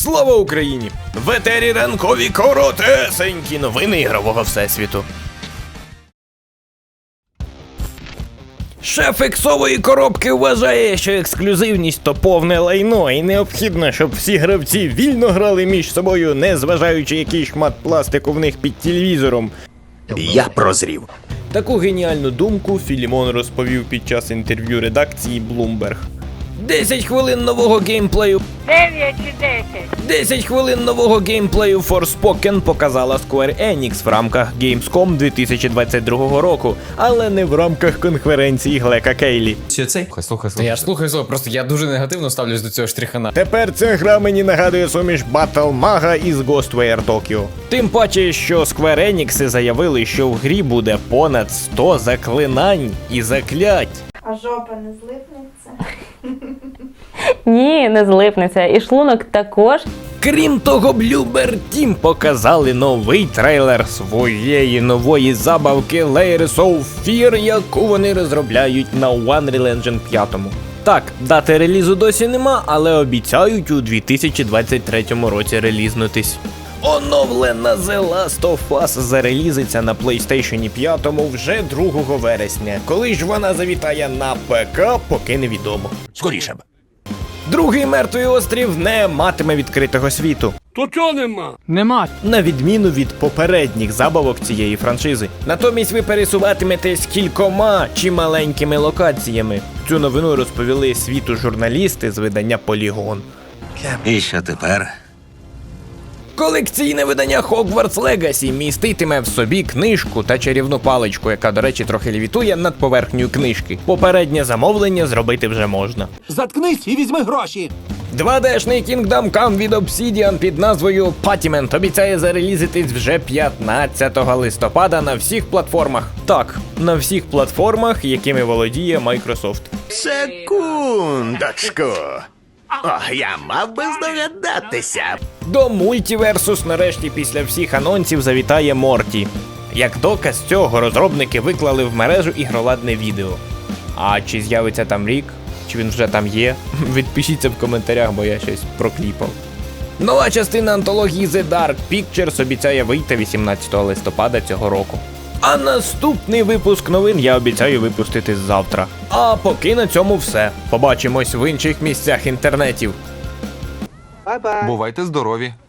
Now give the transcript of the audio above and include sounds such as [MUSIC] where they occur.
Слава Україні! В етері ранкові коротесенькі новини ігрового всесвіту. Шеф іксової коробки вважає, що ексклюзивність то повне лайно, і необхідно, щоб всі гравці вільно грали між собою, не зважаючи який шмат пластику в них під телевізором. Я прозрів. Таку геніальну думку Філімон розповів під час інтерв'ю редакції Bloomberg. 10 хвилин нового геймплею 9 чи 10. 10 хвилин нового геймплею Forspoken показала Square Enix в рамках Gamescom 2022 року, але не в рамках конференції Глека Кейлі. Що цей? Слухай, слухай, слухай. Я ж слухаю слово, просто я дуже негативно ставлюсь до цього штрихана. Тепер ця гра мені нагадує суміш Battle Maga із Ghostwire Tokyo. Тим паче, що Square Enix заявили, що в грі буде понад 100 заклинань і заклять. Жопа не злипнеться? Ні, не злипнеться. І шлунок також. Крім того, Bloober Team показали новий трейлер своєї нової забавки Layers of Fear, яку вони розробляють на Unreal Engine 5. Так, дати релізу досі нема, але обіцяють у 2023 році релізнутись. Оновлена The Last of Us зарелізиться на PlayStation 5 вже 2 вересня. Коли ж вона завітає на ПК, поки невідомо. Скоріше б. Другий мертвий острів не матиме відкритого світу. То чого нема? На відміну від попередніх забавок цієї франшизи. Натомість ви пересуватиметесь кількома чи маленькими локаціями. Цю новину розповіли світу журналісти з видання Полігон. І що тепер? Колекційне видання Hogwarts Legacy міститиме в собі книжку та чарівну паличку, яка, до речі, трохи лівітує над поверхнею книжки. Попереднє замовлення зробити вже можна. Заткнись і візьми гроші. 2D-шний Kingdom Come від Obsidian під назвою Patiment обіцяє зарелізитись вже 15 листопада на всіх платформах. Так, на всіх платформах, якими володіє Microsoft. Секундочку. О, я мав би здогадатися. До Multiversus нарешті після всіх анонсів завітає Морті. Як доказ цього розробники виклали в мережу ігроладне відео. А чи з'явиться там рік? Чи він вже там є? [LAUGHS] Відпишіться в коментарях, бо я щось прокліпав. Нова частина антології The Dark Pictures обіцяє вийти 18 листопада цього року. А наступний випуск новин я обіцяю випустити завтра. А поки на цьому все. Побачимось в інших місцях інтернетів. Бувайте здорові.